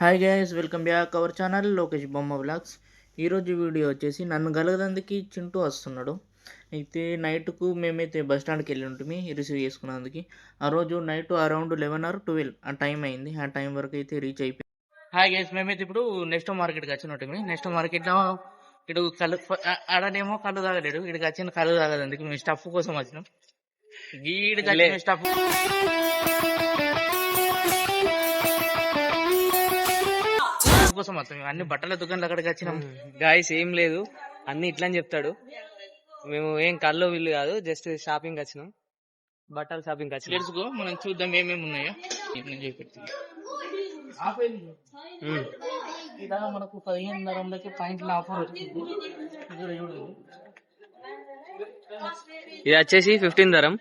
Hi guys welcome back our channel Lokesh Bomma vlogs ఈరోజు video వచ్చేసి నన్ను గలగదందుకి చింటూ వస్తున్నాడు. అయితే నైట్కు మేమైతే బస్ స్టాండ్కి వెళ్ళి ఉంటుంది రిసీవ్ చేసుకున్నందుకు. ఆ రోజు night around eleven or twelve ఆ టైం అయింది. ఆ టైం వరకు అయితే రీచ్ అయిపోయింది హాయ్ గైస్ మేమైతే ఇప్పుడు నెక్స్ట్ మార్కెట్కి వచ్చినట్టు నెక్స్ట్ మార్కెట్లో ఇటు కళ్ళు ఆడనేమో కళ్ళు తాగలేడు. ఇక్కడికి వచ్చిన కళ్ళు తాగదు అందుకు మేము స్టఫ్ కోసం వచ్చినాం. వచ్చిన స్టఫ్ కోసం మొత్తం అన్ని బట్టల దుకాణాలు అక్కడికి వచ్చినాం. గాయస్ ఏం లేదు. అన్ని ఇట్లా అని చెప్తాడు. మేము ఏం కల్లో వీళ్ళు కాదు జస్ట్ షాపింగ్ వచ్చినాం. బట్టల షాపింగ్ వచ్చినాం. తెలుసుకో మనం చూద్దాం ఏమేమి ఉన్నాయో. నేను. ఇలా మనకు పదిహేను పాయింట్ల ఆఫర్ వచ్చింది. ఇది వచ్చేసి ఫిఫ్టీన్ ధరం.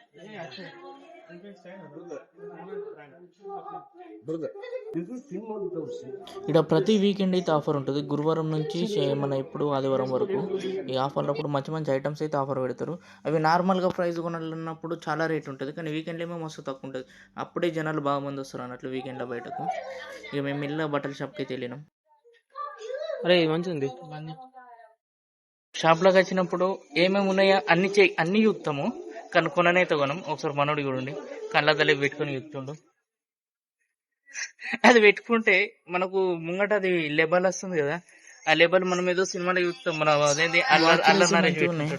ఇక్కడ ప్రతి వీకెండ్ అయితే ఆఫర్ ఉంటుంది. గురువారం నుంచి మన ఇప్పుడు ఆదివారం వరకు ఈ ఆఫర్లో అప్పుడు మంచి మంచి ఐటమ్స్ అయితే ఆఫర్ పెడతారు. అవి నార్మల్గా ప్రైస్ కొనాలన్నప్పుడు చాలా రేట్ ఉంటుంది. కానీ వీకెండ్లో ఏమో మస్తు తక్కువ ఉంటుంది. అప్పుడే జనాలు బాగా మంది వస్తారు అన్నట్లు వీకెండ్లో బయటకు. ఇక మేము మెల్లగా బట్టల షాప్కి అయితే వెళ్ళినాం. అరే ఇది మంచిగా ఉంది. షాప్లోకి వచ్చినప్పుడు ఏమేమి ఉన్నాయో అన్ని చే అన్ని చూస్తాము. కానీ కొననైతే కొనం. ఒకసారి మనోడు చూడండి. కళ్ళ తల్లి పెట్టుకొని చూస్తుండు. అది పెట్టుకుంటే మనకు ముంగట అది లెబల్ వస్తుంది కదా. ఆ లెబల్ మనం ఏదో సినిమాలో చూస్తాం. మన అదేంటి.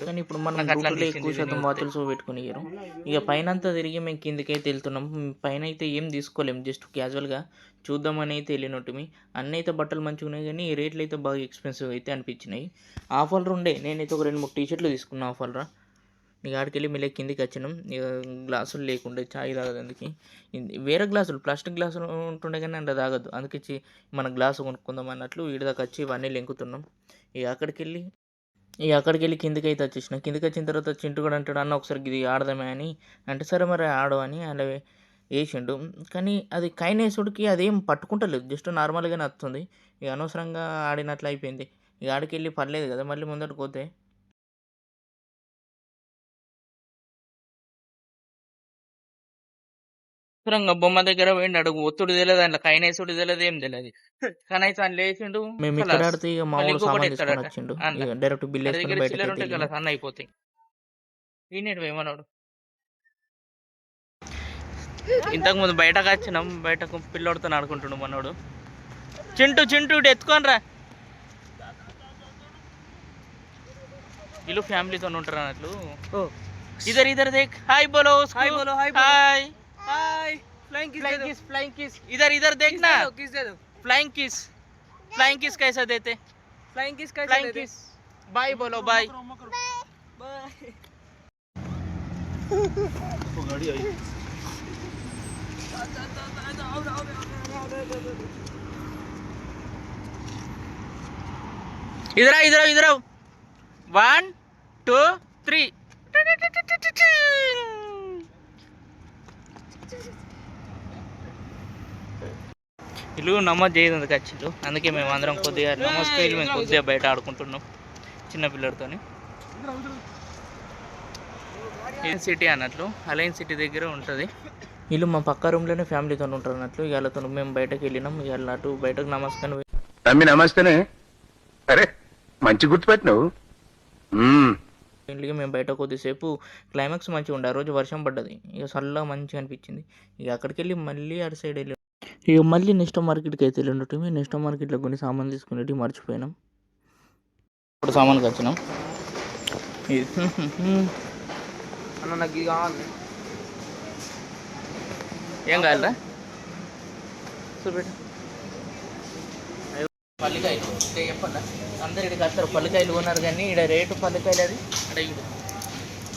కానీ ఇప్పుడు మనం అట్లా ఎక్కువ శాతం దీన్ని వాటిల్స్ పెట్టుకునియ్యారు ఇక పైన అంతా తిరిగి మేము కిందకైతే వెళ్తున్నాం. పైన అయితే ఏం తీసుకోలేము జస్ట్ క్యాజువల్గా చూద్దామని అయితే వెళ్ళినట్టుమి అన్నీ అయితే బట్టలు మంచిగా ఉన్నాయి కానీ రేట్లు అయితే బాగా ఎక్స్పెన్సివ్ అయితే అనిపించినాయి. ఆఫర్లు ఉండే. నేనైతే ఒక రెండు మూడు టీ షర్ట్లు తీసుకున్నా ఆఫర్రా ఇక ఆడికి వెళ్ళి మళ్ళీ కిందికి వచ్చినాం. గ్లాసులు లేకుండే చాయ్ అందుకే. వేరే గ్లాసులు ప్లాస్టిక్ గ్లాసులు ఉంటుండే కానీ అంత తాగద్దు. అందుకే మన గ్లాసు కొనుక్కుందాం అన్నట్లు వీడి దాకా వచ్చి ఇవన్నీ లెంకుతున్నాం. ఇక అక్కడికి వెళ్ళి ఇక అక్కడికి వెళ్ళి కిందకి అయితే వచ్చేసిన. కిందకి వచ్చిన తర్వాత చింటు కూడా అంటాడు అన్న ఒకసారి ఇది ఆడదామే అని అంటే సరే మరి ఆడు అని అలా వేసిండు. కానీ అది కైనేసుడికి అదేం పట్టుకుంటలేదు. జస్ట్ నార్మల్గానే వస్తుంది. ఇక అనవసరంగా ఆడినట్లు అయిపోయింది. ఇక ఆడికి వెళ్ళి పర్లేదు కదా మళ్ళీ ముందరకు పోతే. అనవసరంగా బొమ్మ దగ్గర పోయిండు అడుగు ఒత్తుడు తెలియదు అందులో కైనేసుడు తెలియదు ఏం తెలియదు కానీ అయితే ఆయన లేచిండు మేము ఇక్కడ. ఆడితే ఇక సామాన్ తీసుకొని. వచ్చిండు. డైరెక్ట్ బిల్ వేసుకొని బయటకి చిల్లర ఉంటే. కదా అయిపోతాయి. ఈనేడు ఏమన్నాడు? ఇంతకు ముందు బయటకు వచ్చినాం బయటకు పిల్లోడితో ఆడుకుంటుండు మనోడు. చింటూ చింటూ ఇటు ఎత్తుకొని రా. వీళ్ళు ఫ్యామిలీతో ఉంటారు అన్నట్లు. ఓ. ఇదర్ ఇదర్ దేక్. హాయ్ బోలో hi bolo. Hi hi. Flying kiss flying kiss flying kiss इधर इधर देखना। किस दे दो फ्लाइंग किस फ्लाइंग किस कैसे देते? फ्लाइंग किस कैसे फ्लाइंग किस बाय बोलो बाय बाय इधर इधर इधर वन टू थ्री ఇల్లు నమోదు చేయదు అందుకు వచ్చిండు అందుకే మేము అందరం కొద్దిగా నమోజ్కి వెళ్ళి మేము కొద్దిగా బయట ఆడుకుంటున్నాం చిన్న పిల్లడితోని ఇది సిటీ అన్నట్లు అలైన్ సిటీ దగ్గర ఉంటుంది. వీళ్ళు మా పక్క రూమ్లోనే ఫ్యామిలీతో ఉంటారు అన్నట్లు ఇక వాళ్ళతో మేము బయటకు వెళ్ళినాం. ఇక వాళ్ళ అటు బయటకు నమస్కారం తమ్మి నమస్తేనే అరే మంచి గుర్తుపెట్టినావు. వెళ్ళి మేము బయట కొద్దిసేపు క్లైమాక్స్ మంచిగా ఉండే. ఆ రోజు వర్షం పడ్డది. ఇక చల్లగా మంచిగా అనిపించింది. ఇక అక్కడికి వెళ్ళి మళ్ళీ అటు సైడ్ వెళ్ళి ఇక మళ్ళీ నెక్స్ట్ మార్కెట్కి అయితే వెళ్ళి మేము నెక్స్ట్ మార్కెట్లో కొన్ని సామాన్లు తీసుకునేవి మర్చిపోయినాం. ఇప్పుడు సామాన్కి వచ్చినాం అన్న నాకు కావాలి. ఏం కావాలరా? చూపెట్టు. పల్లికాయలు. అంటే చెప్పండి. అందరు ఇక్కడికి వస్తారు. పల్లికాయలు కొన్నారు కానీ ఇక్కడ రేటు పల్లికాయలు అది? ఇడు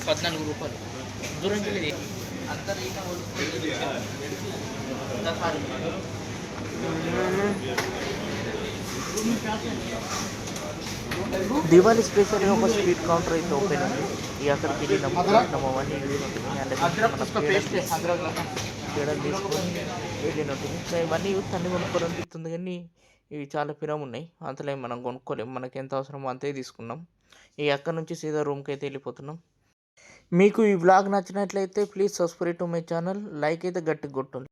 పద్నాలుగు రూపాయలు. దూరం అందరు. దివాళీ స్పెషల్గా ఒక స్వీట్ కౌంటర్ అయితే ఓపెన్ ఉంది. ఇక అక్కడికి వెళ్ళినాం తింటున్నాం అవన్నీ తీసుకొని వెళ్ళినట్టు ఇంకా ఇవన్నీ యూత్ అన్ని కొనుక్కోవాలనిపిస్తుంది కానీ ఇవి చాలా పిరం ఉన్నాయి అంతలో మనం కొనుక్కోలేము మనకి ఎంత అవసరమో అంతే తీసుకున్నాం. ఈ అక్కడ నుంచి సీదా రూమ్కి అయితే వెళ్ళిపోతున్నాం. మీకు ఈ వ్లాగ్ నచ్చినట్లయితే please subscribe to my channel like అయితే గట్టిగా కొట్టుంది